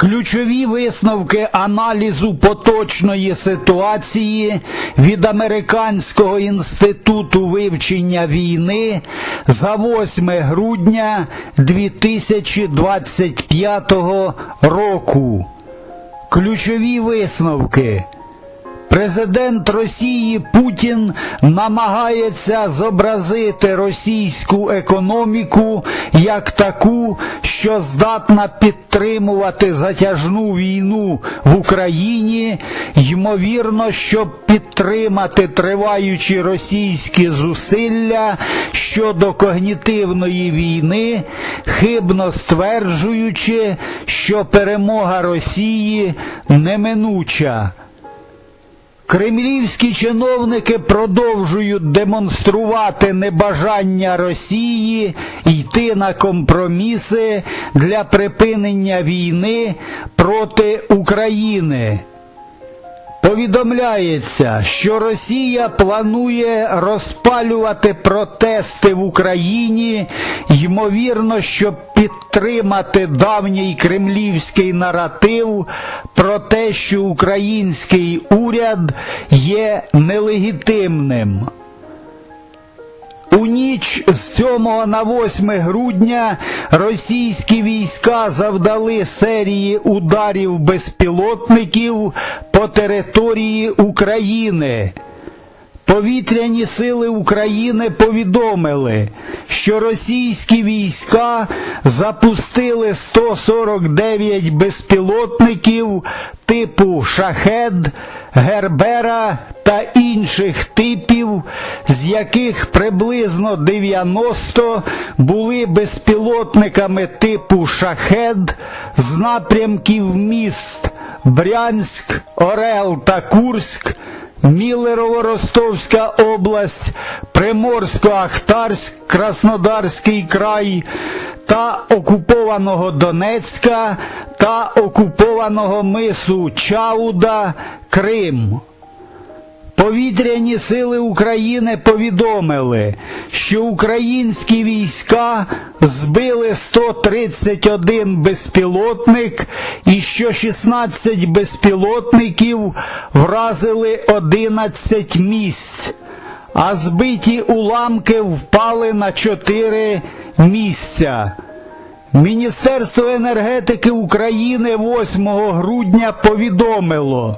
Ключові висновки аналізу поточної ситуації від Американського інституту вивчення війни за 8 грудня 2025 року. Ключові висновки. Президент Росії Путін намагається зобразити російську економіку як таку, що здатна підтримувати затяжну війну в Україні, ймовірно, щоб підтримати триваючі російські зусилля щодо когнітивної війни, хибно стверджуючи, що перемога Росії неминуча. Кремлівські чиновники продовжують демонструвати небажання Росії йти на компроміси для припинення війни проти України. Повідомляється, що Росія планує розпалювати протести в Україні, ймовірно, щоб підтримати давній кремлівський наратив про те, що український уряд є нелегітимним. У ніч з 7 на 8 грудня російські війська завдали серії ударів безпілотників по території України. Повітряні сили України повідомили, що російські війська запустили 149 безпілотників типу шахед, гербера та інших типів, з яких приблизно 90 були безпілотниками типу шахед з напрямків міст Брянськ, Орел та Курськ. Мілерово-Ростовська область, Приморсько-Ахтарськ, Краснодарський край та окупованого Донецька та окупованого мису Чауда Крим. Повітряні сили України повідомили, що українські війська збили 131 безпілотник і що 16 безпілотників вразили 11 місць, а збиті уламки впали на 4 місця. Міністерство енергетики України 8 грудня повідомило,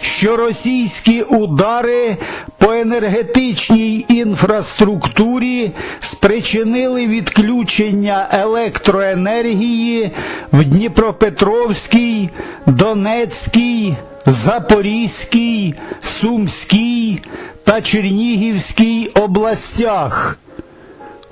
що російські удари по енергетичній інфраструктурі спричинили відключення електроенергії в Дніпропетровській, Донецькій, Запорізькій, Сумській та Чернігівській областях.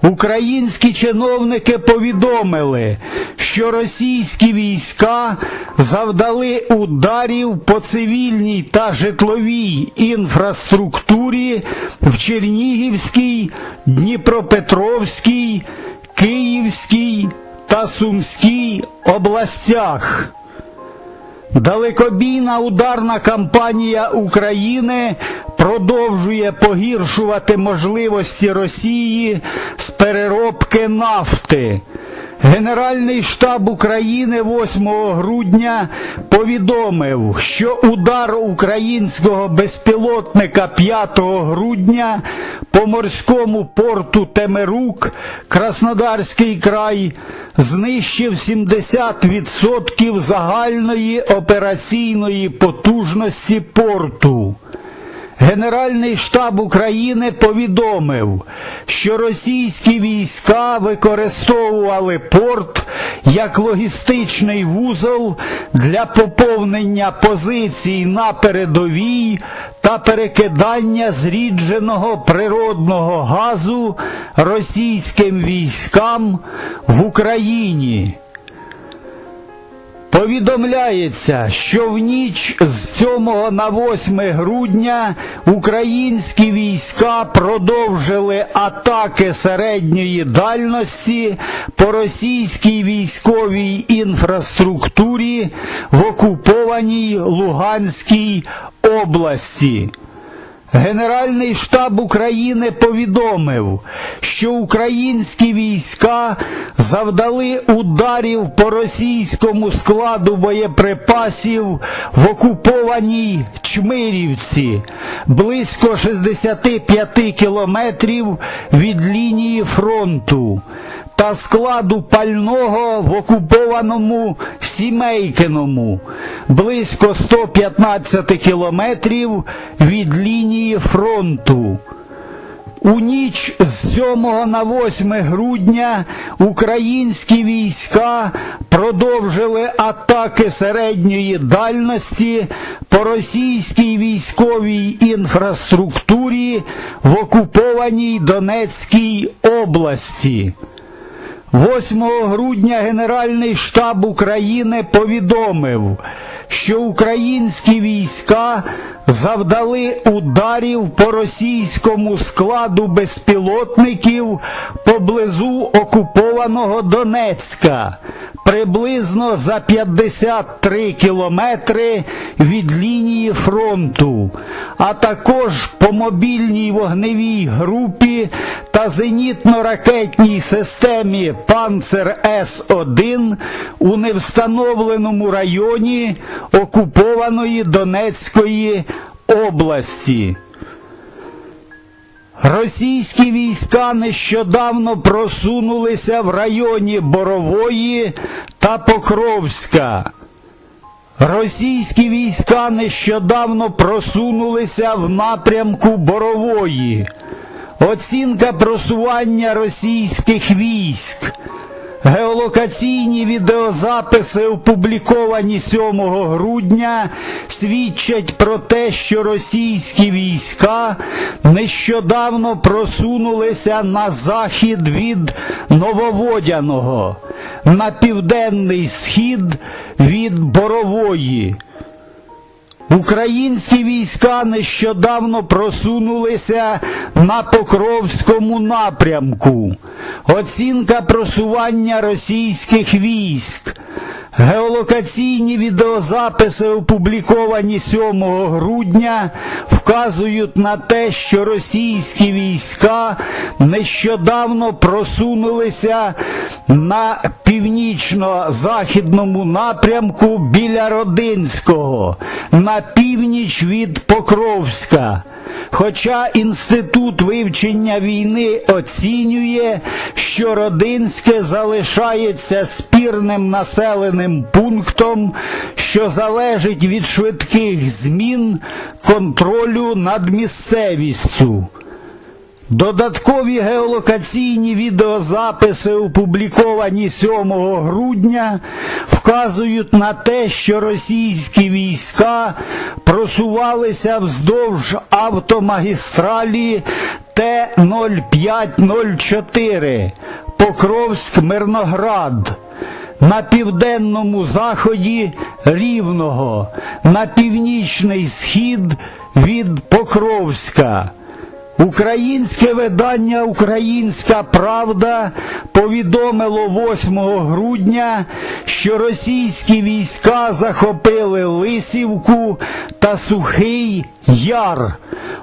Українські чиновники повідомили, що російські війська завдали ударів по цивільній та житловій інфраструктурі в Чернігівській, Дніпропетровській, Київській та Сумській областях. Далекобійна ударна кампанія України продовжує погіршувати можливості Росії з переробки нафти. Генеральний штаб України 8 грудня повідомив, що удар українського безпілотника 5 грудня по морському порту Темерук, Краснодарський край, знищив 70% загальної операційної потужності порту. Генеральний штаб України повідомив, що російські війська використовували порт як логістичний вузол для поповнення позицій на передовій та перекидання зрідженого природного газу російським військам в Україні. Повідомляється, що в ніч з 7 на 8 грудня українські війська продовжили атаки середньої дальності по російській військовій інфраструктурі в окупованій Луганській області. Генеральний штаб України повідомив, що українські війська завдали ударів по російському складу боєприпасів в окупованій Чмирівці близько 65 кілометрів від лінії фронту та складу пального в окупованому Сімейкиному близько 115 кілометрів від лінії фронту. У ніч з 7 на 8 грудня українські війська продовжили атаки середньої дальності по російській військовій інфраструктурі в окупованій Донецькій області. 8 грудня Генеральний штаб України повідомив, що українські війська завдали ударів по російському складу безпілотників поблизу окупованого Донецька, приблизно за 53 кілометри від лінії фронту, а також по мобільній вогневій групі та зенітно-ракетній системі Панцер С-1 у невстановленому районі окупованої Донецької області. Російські війська нещодавно просунулися в районі Борової та Покровська. Російські війська нещодавно просунулися в напрямку Борової. Оцінка просування російських військ. Геолокаційні відеозаписи, опубліковані 7 грудня, свідчать про те, що російські війська нещодавно просунулися на захід від Нововодяного, на південний схід від Борової. Українські війська нещодавно просунулися на Покровському напрямку. Оцінка просування російських військ. Геолокаційні відеозаписи, опубліковані 7 грудня, вказують на те, що російські війська нещодавно просунулися на північно-західному напрямку біля Родинського, на північ від Покровська. Хоча Інститут вивчення війни оцінює, що Родинське залишається спірним населеним пунктом, що залежить від швидких змін контролю над місцевістю. Додаткові геолокаційні відеозаписи, опубліковані 7 грудня, вказують на те, що російські війська просувалися вздовж автомагістралі Т-0504 Покровськ-Мирноград. На південному заході Рівного, на північний схід від Покровська. Українське видання Українська Правда повідомило 8 грудня, що російські війська захопили Лисівку та Сухий Яр,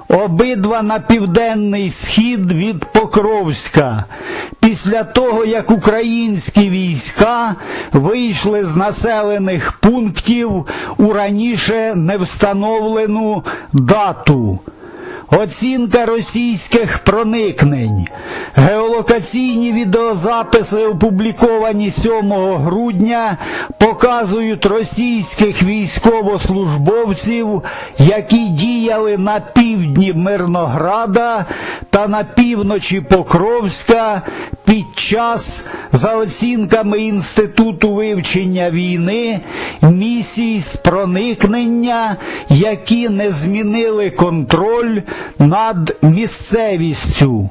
обидва на південний схід від Покровська. Після того, як українські війська вийшли з населених пунктів у раніше не встановлену дату. Оцінка російських проникнень. Геолокаційні відеозаписи, опубліковані 7 грудня, показують російських військовослужбовців, які діяли на півдні Мирнограда та на півночі Покровська під час, за оцінками Інституту вивчення війни, місій з проникнення, які не змінили контроль над місцевістю.